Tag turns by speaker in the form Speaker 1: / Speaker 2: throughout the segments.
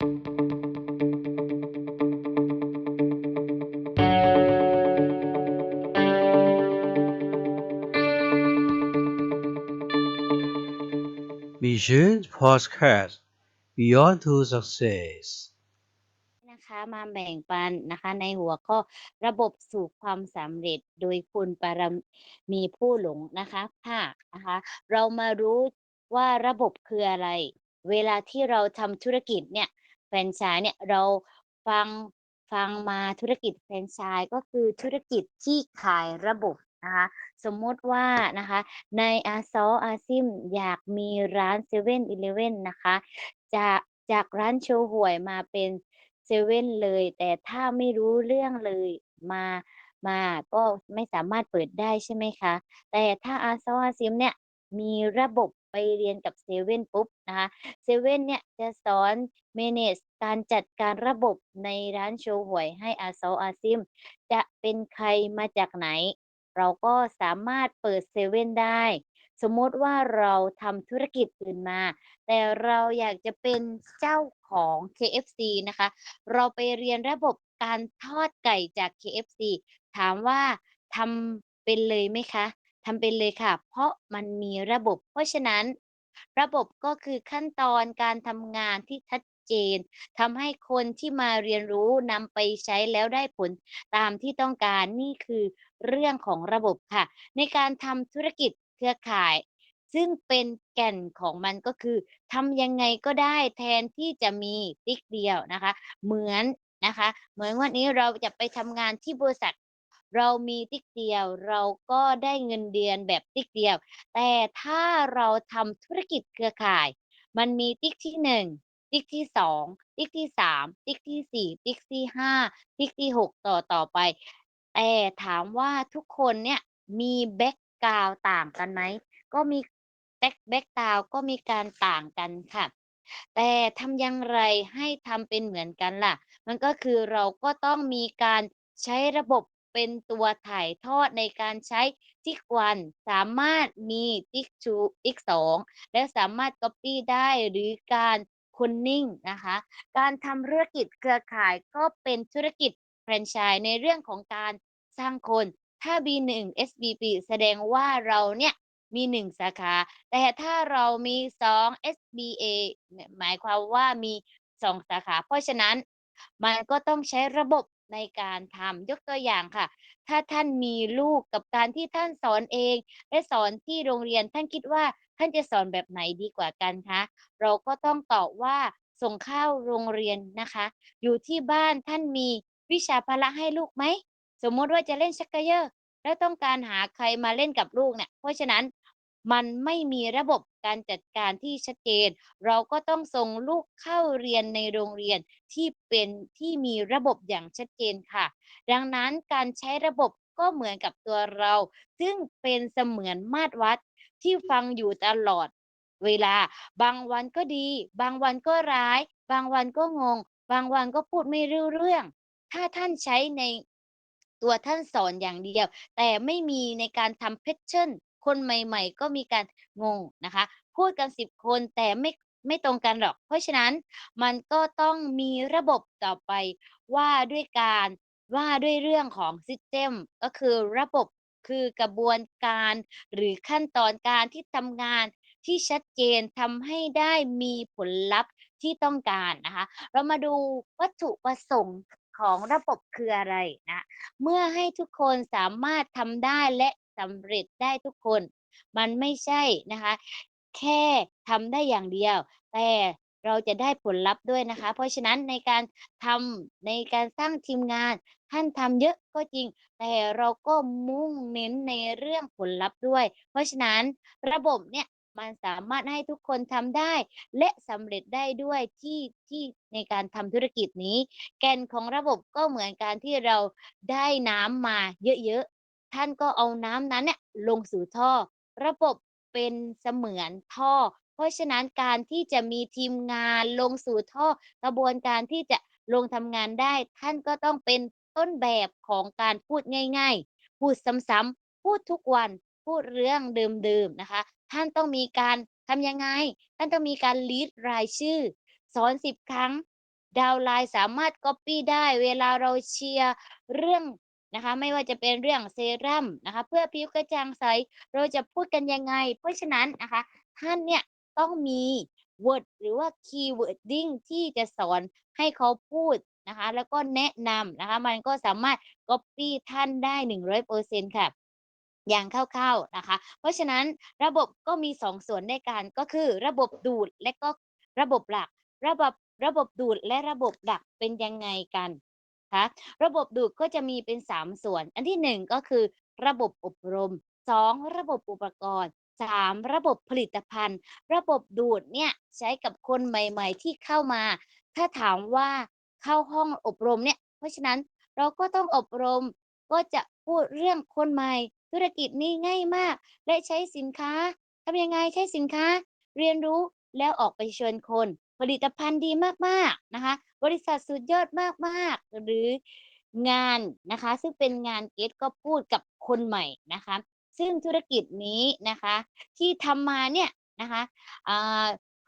Speaker 1: Mission Podcast Beyond to Success
Speaker 2: นะคะมาแบ่งปันนะคะในหัวข้อระบบสู่ความสำเร็จโดยคุณปรมีผู้หลงนะคะค่ะนะคะเรามารู้ว่าระบบคืออะไร เวลาที่เราทำธุรกิจเนี่ย แฟรนไชส์เนี่ยเราฟังฟังมาธุรกิจแฟรนไชส์ก็คือธุรกิจที่ขายระบบนะคะสมมติว่านะคะ ในอาซออาซิมอยากมีร้านเซเว่นอีเลเว่นนะคะจากจากร้านโชว์หวยมาเป็นเซเว่นเลย แต่ถ้าไม่รู้เรื่องเลยมามาก็ไม่สามารถเปิดได้ใช่ไหมคะ แต่ถ้าอาซออาซิมเนี่ยมีระบบ ไปเรียนกับเซเว่นปุ๊บนะคะเซเว่นเนี่ยจะสอน manage การจัดการระบบในร้านโชว์หวยให้อาซออาซิม จะเป็นใครมาจากไหน เราก็สามารถเปิดเซเว่นได้ สมมติว่าเราทำธุรกิจอื่นมา แต่เราอยากจะเป็นเจ้าของ KFC นะคะ เราไปเรียนระบบการทอดไก่จาก KFC ถามว่าทำเป็นเลยไหมคะ ทำเป็นเลยค่ะ เพราะมันมีระบบ เพราะฉะนั้น ระบบก็คือขั้นตอนการทำงานที่ชัดเจนทำให้คนที่มาเรียนรู้นำไปใช้แล้วได้ผลตามที่ต้องการนี่คือเรื่องของระบบค่ะ ในการทำธุรกิจเครือข่าย ซึ่งเป็นแก่นของมันก็คือทำยังไงก็ได้แทนที่จะมีติ๊กเดียวนะคะ เหมือนนะคะ เหมือนวันนี้เราจะไปทำงานที่บริษัท เรามีติ๊กเดียว เราก็ได้เงินเดือนแบบติ๊กเดียว แต่ถ้าเราทำธุรกิจเครือข่าย มันมีติ๊กที่หนึ่งติ๊กที่สองติ๊กที่สามติ๊กที่สี่ติ๊กที่ห้าติ๊กที่หกต่อต่อไป แต่ถามว่าทุกคนเนี่ยมีแบ็กกราวต่างกันไหมก็มีแบ็กแบ็กกราวก็มีการต่างกันค่ะ แต่ทำอย่างไรให้ทำเป็นเหมือนกันล่ะ มันก็คือเราก็ต้องมีการใช้ระบบ เป็นตัวถ่ายทอดในการใช้ติ๊กวันสามารถมีติ๊กชูติ๊กสองและสามารถ copy ได้หรือการคนนิ่งนะคะ การทำธุรกิจเครือข่ายก็เป็นธุรกิจแฟรนไชส์ในเรื่องของการสร้างคน ถ้า B1 SBP แสดงว่าเราเนี่ยมีหนึ่งสาขา แต่ถ้าเรามีสอง SBA หมายความว่ามีสองสาขา เพราะฉะนั้นมันก็ต้องใช้ระบบ ในการทำยกตัวอย่างค่ะ ถ้าท่านมีลูกกับการที่ท่านสอนเอง และสอนที่โรงเรียนท่านคิดว่าท่านจะสอนแบบไหนดีกว่ากันคะเราก็ต้องตอบว่าส่งเข้าโรงเรียนนะคะ อยู่ที่บ้านท่านมีวิชาพละให้ลูกไหม สมมติว่าจะเล่นชักเกยอร์แล้วต้องการหาใครมาเล่นกับลูกเนี่ยเพราะฉะนั้น มันไม่มีระบบการจัดการที่ชัดเจน เราก็ต้องส่งลูกเข้าเรียนในโรงเรียนที่เป็นที่มีระบบอย่างชัดเจนค่ะ ดังนั้นการใช้ระบบก็เหมือนกับตัวเรา ซึ่งเป็นเสมือนมาตรวัดที่ฟังอยู่ตลอด เวลา บางวันก็ดี บางวันก็ร้าย บางวันก็งง บางวันก็พูดไม่รู้เรื่อง ถ้าท่านใช้ในตัวท่านสอนอย่างเดียว แต่ไม่มีในการทำเพชเช่น คนใหม่ๆ ก็มีการงงนะคะ พูดกันสิบคนแต่ไม่ไม่ตรงกันหรอก เพราะฉะนั้นมันก็ต้องมีระบบต่อไปว่าด้วยการว่าด้วยเรื่องของ System ก็คือระบบคือกระบวนการหรือขั้นตอนการที่ทำงานที่ชัดเจนทำให้ได้มีผลลัพธ์ที่ต้องการนะคะ เรามาดูวัตถุประสงค์ของระบบคืออะไรนะ เมื่อให้ทุกคนสามารถทำได้และ สำเร็จได้ทุกคน มันไม่ใช่นะคะ แค่ทำได้อย่างเดียว แต่เราจะได้ผลลัพธ์ด้วยนะคะ เพราะฉะนั้นในการทำในการสร้างทีมงาน ท่านทำเยอะก็จริง แต่เราก็มุ่งเน้นในเรื่องผลลัพธ์ด้วย เพราะฉะนั้นระบบเนี่ยมันสามารถให้ทุกคนทำได้ และสำเร็จได้ด้วยที่ที่ในการทำธุรกิจนี้ แกนของระบบก็เหมือนการที่เราได้น้ำมาเยอะๆ ท่านก็เอาน้ำนั้นเนี่ยลงสู่ท่อ ระบบเป็นเสมือนท่อ เพราะฉะนั้นการที่จะมีทีมงานลงสู่ท่อกระบวนการที่จะลงทำงานได้ ท่านก็ต้องเป็นต้นแบบของการพูดง่าย ๆ พูดซ้ำๆพูดทุกวันพูดเรื่องเดิมๆนะคะ ท่านต้องมีการทำยังไง ท่านต้องมีการลีดรายชื่อ สอนสิบครั้ง ดาวไลน์สามารถก๊อบปี้ได้ เวลาเราเชียร์เรื่อง นะคะ ไม่ว่าจะเป็นเรื่องเซรั่มนะคะ เพื่อผิวกระจ่างใส เราจะพูดกันยังไง เพราะฉะนั้นนะคะ ท่านเนี่ยต้องมี word หรือว่า keywording ที่จะสอนให้เขาพูดนะคะ แล้วก็แนะนำนะคะ มันก็สามารถก๊อบปี้ท่านได้ 100%ค่ะอย่างคร่าวๆนะคะ เพราะฉะนั้นระบบก็มี 2 ส่วนด้วยกันก็คือระบบดูดและก็ระบบหลัก ระบบระบบดูดและระบบหลักเป็นยังไงกัน คะระบบดูดก็จะมีเป็น 3 ส่วน อันที่ 1 ก็คือ ระบบอบรม 2 ระบบอุปกรณ์ 3 ระบบผลิตภัณฑ์ ระบบดูดเนี่ยใช้กับคนใหม่ ๆ ที่เข้ามา ถ้าถามว่าเข้าห้องอบรมเนี่ย เพราะฉะนั้นเราก็ต้องอบรมก็จะพูดเรื่องคนใหม่ ธุรกิจนี้ง่ายมาก และใช้สินค้าทำยังไงใช้สินค้า เรียนรู้แล้วออกไปเชิญคน ผลิตภัณฑ์ดีมากๆนะคะ บริษัทสุดยอดมากๆ หรืองานนะคะ ซึ่งเป็นงานเกสก็พูดกับคนใหม่นะคะ ซึ่งธุรกิจนี้นะคะ ที่ทำมาเนี่ยนะคะ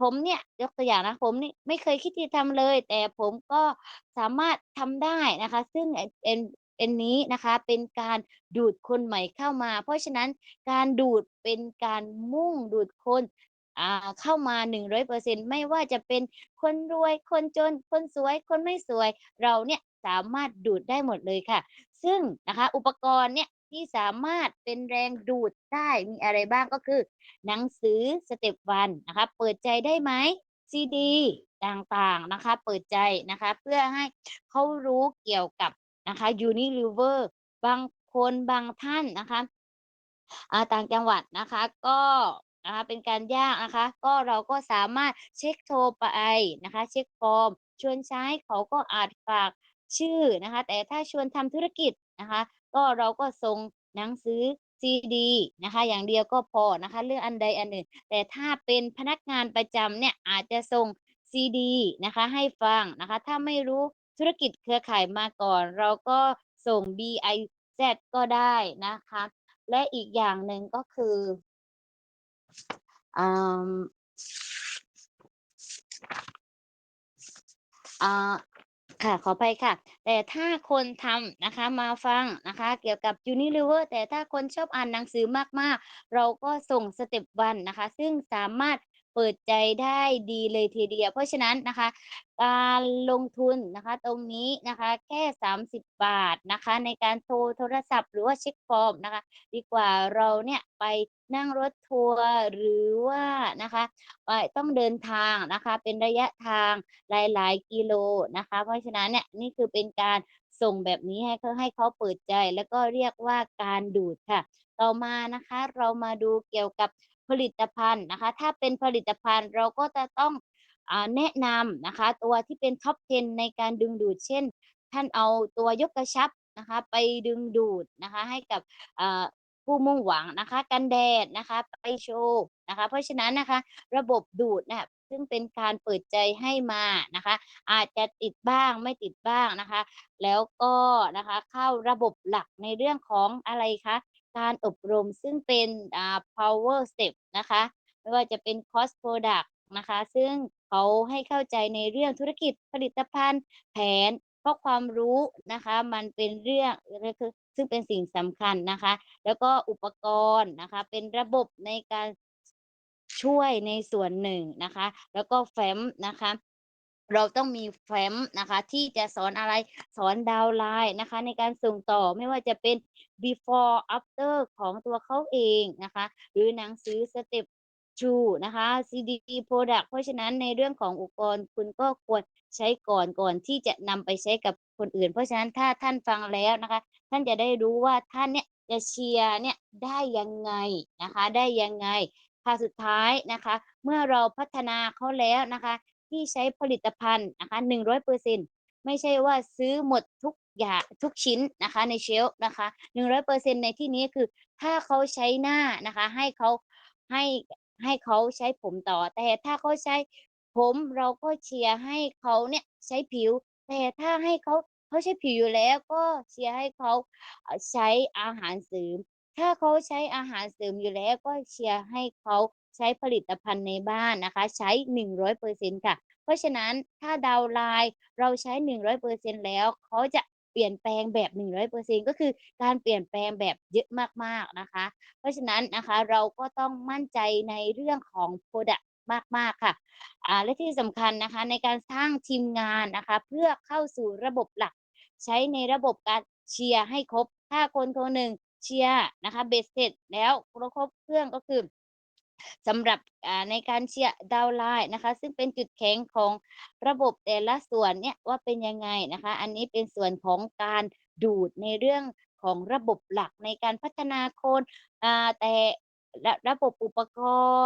Speaker 2: ผมเนี่ยยกตัวอย่างนะผมนี่ไม่เคยคิดที่จะทำเลย แต่ผมก็สามารถทำได้นะคะ ซึ่งไอ้เป็นเป็นนี้นะคะเป็นการดูดคนใหม่เข้ามา เพราะฉะนั้นการดูดเป็นการมุ่งดูดคน เข้ามา100%ไม่ว่าจะเป็นคนรวยคนจนคนสวย คนไม่สวย เราเนี่ยสามารถดูดได้หมดเลยค่ะ ซึ่งนะคะอุปกรณ์เนี่ยที่สามารถเป็นแรงดูดได้มีอะไรบ้างก็คือ หนังสือ Step 1นนะคะเปิดใจได้ไหมซีดีต่างๆนะคะเปิดใจนะคะเพื่อให้เขารู้เกี่ยวกับนะคะ Unilever บางคนบางท่านนะคะต่างจังหวัดนะคะก็ นะคะเป็นการยากนะคะ ก็เราก็สามารถเช็กโทรไปนะคะ เช็กฟอร์ม ชวนใช้เขาก็อาจฝากชื่อนะคะ แต่ถ้าชวนทำธุรกิจนะคะ ก็เราก็ส่งหนังสือซีดีนะคะ อย่างเดียวก็พอนะคะ เลือกอันใดอันหนึ่ง แต่ถ้าเป็นพนักงานประจำเนี่ยอาจจะส่งซีดีนะคะ ให้ฟังนะคะ ถ้าไม่รู้ธุรกิจเครือข่ายมาก่อน เราก็ส่ง BIZ ก็ได้นะคะ และอีกอย่างหนึ่งก็คือ อ่าอ่าค่ะขออภัยค่ะ แต่ถ้าคนทำนะคะมาฟังนะคะ เกี่ยวกับ Unilever แต่ถ้าคนชอบอ่านหนังสือมากๆ เราก็ส่ง Step 1นนะคะ ซึ่งสามารถเปิดใจได้ดีเลยทีเดียว เพราะฉะนั้นนะคะ การลงทุนนะคะตรงนี้นะคะแค่ 30 บาทนะคะ ในการโทรโทรศัพท์หรือว่าเช็กฟอร์มนะคะ ดีกว่าเราเนี่ยไป นั่งรถทัวร์หรือว่านะคะต้องเดินทางนะคะเป็นระยะทางหลาย ๆ กิโลนะคะ เพราะฉะนั้นเนี่ยนี่คือเป็นการส่งแบบนี้ให้เขาให้เขาเปิดใจ แล้วก็เรียกว่าการดูดค่ะ ต่อมานะคะเรามาดูเกี่ยวกับผลิตภัณฑ์นะคะ ถ้าเป็นผลิตภัณฑ์เราก็จะต้องอแนะนำนะคะ ตัวที่เป็น Top 10 ในการดึงดูด เช่น ท่านเอาตัวยกกระชับนะคะ ไปดึงดูดนะคะ ให้กับ ผู้มุ่งหวังนะคะ กันแดดนะคะไปโชว์นะคะ เพราะฉะนั้นนะคะ ระบบดูดเนี่ยซึ่งเป็นการเปิดใจให้มานะคะ อาจจะติดบ้างไม่ติดบ้างนะคะ แล้วก็นะคะเข้าระบบหลักในเรื่องของอะไรคะการอบรมซึ่งเป็นอ่า Power Step นะคะ ไม่ว่าจะเป็น Cost Product นะคะ ซึ่งเขาให้เข้าใจในเรื่องธุรกิจผลิตภัณฑ์แผน เพราะความรู้นะคะมันเป็นเรื่องซึ่งเป็นสิ่งสำคัญนะคะ แล้วก็อุปกรณ์นะคะ เป็นระบบในการช่วยในส่วนหนึ่งนะคะ แล้วก็แฟ้มนะคะ เราต้องมีแฟ้มนะคะ ที่จะสอนอะไรสอนดาวไลน์นะคะ ในการส่งต่อไม่ว่าจะเป็น Before After ของตัวเขาเองนะคะ หรือหนังสือ Step 2นะคะ CDD Product เพราะฉะนั้นในเรื่องของอุปกรณ์คุณก็ควรใช้ก่อนก่อนที่จะนำไปใช้กับคนอื่น เพราะฉะนั้นถ้าท่านฟังแล้วนะคะ ท่านจะได้รู้ว่าท่านเนี่ยจะเชียร์เนี่ยได้ยังไงนะคะ ได้ยังไงค่ะสุดท้ายนะคะ เมื่อเราพัฒนาเขาแล้วนะคะ ที่ใช้ผลิตภัณฑ์นะคะ100%ไม่ใช่ว่าซื้อหมดทุกอย่างทุกชิ้นนะคะในเชลนะคะ100%ในที่นี้คือ ถ้าเขาใช้หน้านะคะ ให้เขาให้ ให้เขาใช้ผมต่อ แต่ถ้าเขาใช้ผมเราก็เชียร์ให้เขาเนี่ยใช้ผิว แต่ถ้าให้เขาเขาใช้ผิวอยู่แล้วก็เชียร์ให้เขาใช้อาหารเสริม ถ้าเขาใช้อาหารเสริมอยู่แล้วก็เชียร์ให้เขาใช้ผลิตภัณฑ์ในบ้านนะคะ ใช้ 100%ค่ะ เพราะฉะนั้นถ้าดาวไลน์เราใช้ 100%แล้วเขาจะ เปลี่ยนแปลงแบบ 100%ก็คือการเปลี่ยนแปลงแบบเยอะมากๆนะคะ เพราะฉะนั้นนะคะเราก็ต้องมั่นใจในเรื่องของพรดักต์มากๆค่ะอ่าและที่สำคัญนะคะในการสร้างทีมงานนะคะ เพื่อเข้าสู่ระบบหลัก ใช้ในระบบการเชียร์ให้ครบ ถ้าคนคนหนึ่งเชียร์นะคะเบ็ดเสร็จแล้วครบเครื่องก็คือ สำหรับอ่าในการเชียร์ดาวไลน์นะคะ ซึ่งเป็นจุดแข็งของระบบแต่ละส่วนเนี่ยว่าเป็นยังไงนะคะ อันนี้เป็นส่วนของการดูดในเรื่องของระบบหลักในการพัฒนาคนอ่าแต่ระระบบอุปก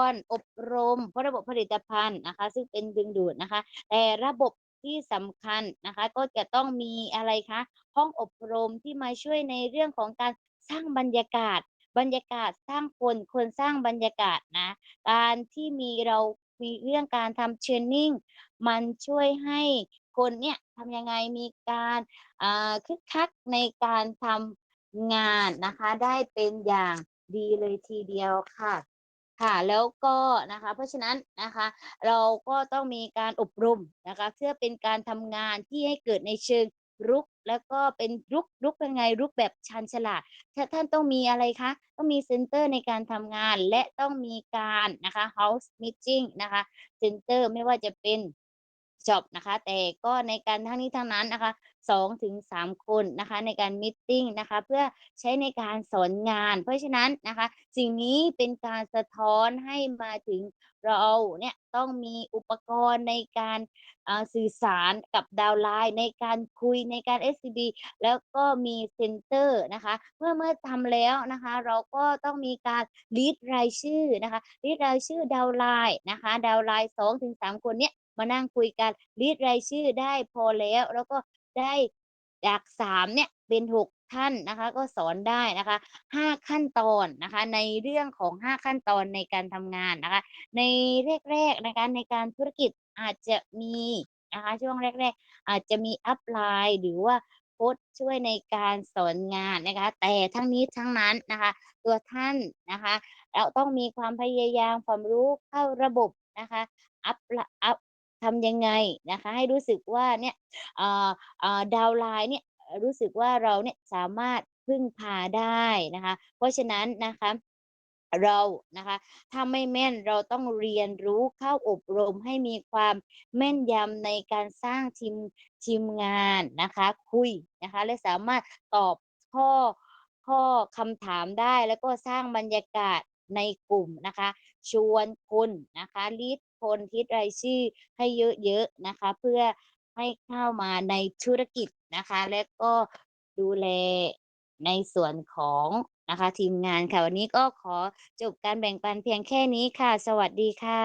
Speaker 2: รณ์ อบรมเพราะระบบผลิตภัณฑ์นะคะ ซึ่งเป็นดึงดูดนะคะ แต่ระบบที่สำคัญนะคะ ก็จะต้องมีอะไรคะ ห้องอบรมที่มาช่วยในเรื่องของการสร้างบรรยากาศ บรรยากาศสร้างคนคนสร้างบรรยากาศนะ การที่มีเรามีเรื่องการทำเทรนนิ่งมันช่วยให้คนเนี่ยทำยังไงมีการคึกคักในการทำงานนะคะ ได้เป็นอย่างดีเลยทีเดียวค่ะค่ะแล้วก็นะคะเพราะฉะนั้นนะคะเราก็ต้องมีการอบรมนะคะเพื่อเป็นการทำงานที่ให้เกิดในเชิง รุกแล้วก็เป็นรุกรุกเป็นไงรุกแบบชันฉลาดทท่านต้องมีอะไรคะต้องมีเซ็นเตอร์ในการทำงานและต้องมีการนะคะ House Meeting นะคะเซ็นเตอร์ไม่ว่าจะเป็นช็อปนะคะ แต่ก็ในการทั้งนี้ทั้งนั้นนะคะ 2-3คนนะคะในการมีตติงนะคะเพื่อใช้ในการสอนงาน เพราะฉะนั้นนะคะสิ่งนี้เป็นการสะท้อนให้มาถึงเราเนี่ยต้องมีอุปกรณ์ในการสื่อสารกับดาวไลน์ในการคุยในการ SCB แล้วก็มีเซ็นเตอร์นะคะเมื่อเมื่อทำแล้วนะคะเราก็ต้องมีการลิสต์รายชื่อนะคะลิสต์รายชื่อดาวไลน์นะคะดาวไลน์ไลน์2-3คนเนี้ยมานั่งคุยกันลิสต์รายชื่อได้พอแล้ว แล้วก็ ได้จาก3เนี่ยเป็น6ท่านนะคะ ก็สอนได้นะคะ5ขั้นตอนนะคะ ในเรื่องของ5ขั้นตอนในการทำงานนะคะ ในแรกๆนะคะในการธุรกิจอาจจะมีนะคะช่วงแรก ๆ อาจจะมีอัปไลน์หรือว่าโคชช่วยในการสอนงานนะคะ แต่ทั้งนี้ทั้งนั้นนะคะ ตัวท่านนะคะเราต้องมีความพยายามความรู้เข้าระบบนะคะอัปอัป ทำยังไงนะคะ ให้รู้สึกว่าเนี่ยดาวไลน์เนี่ยรู้สึกว่าเราเนี่ยสามารถพึ่งพาได้นะคะ เพราะฉะนั้นนะคะเรานะคะถ้าไม่แม่นเราต้องเรียนรู้เข้าอบรมให้มีความแม่นยำในการสร้างทีมทีมงานนะคะ คุยนะคะ และสามารถตอบข้อข้อคำถามได้แล้วก็สร้างบรรยากาศในกลุ่มนะคะ ชวนคนนะคะลิสต์ คนทิศรายชื่อให้เยอะๆนะคะ เพื่อให้เข้ามาในธุรกิจนะคะ และก็ดูแลในส่วนของนะคะทีมงานค่ะ วันนี้ก็ขอจบการแบ่งปันเพียงแค่นี้ค่ะ สวัสดีค่ะ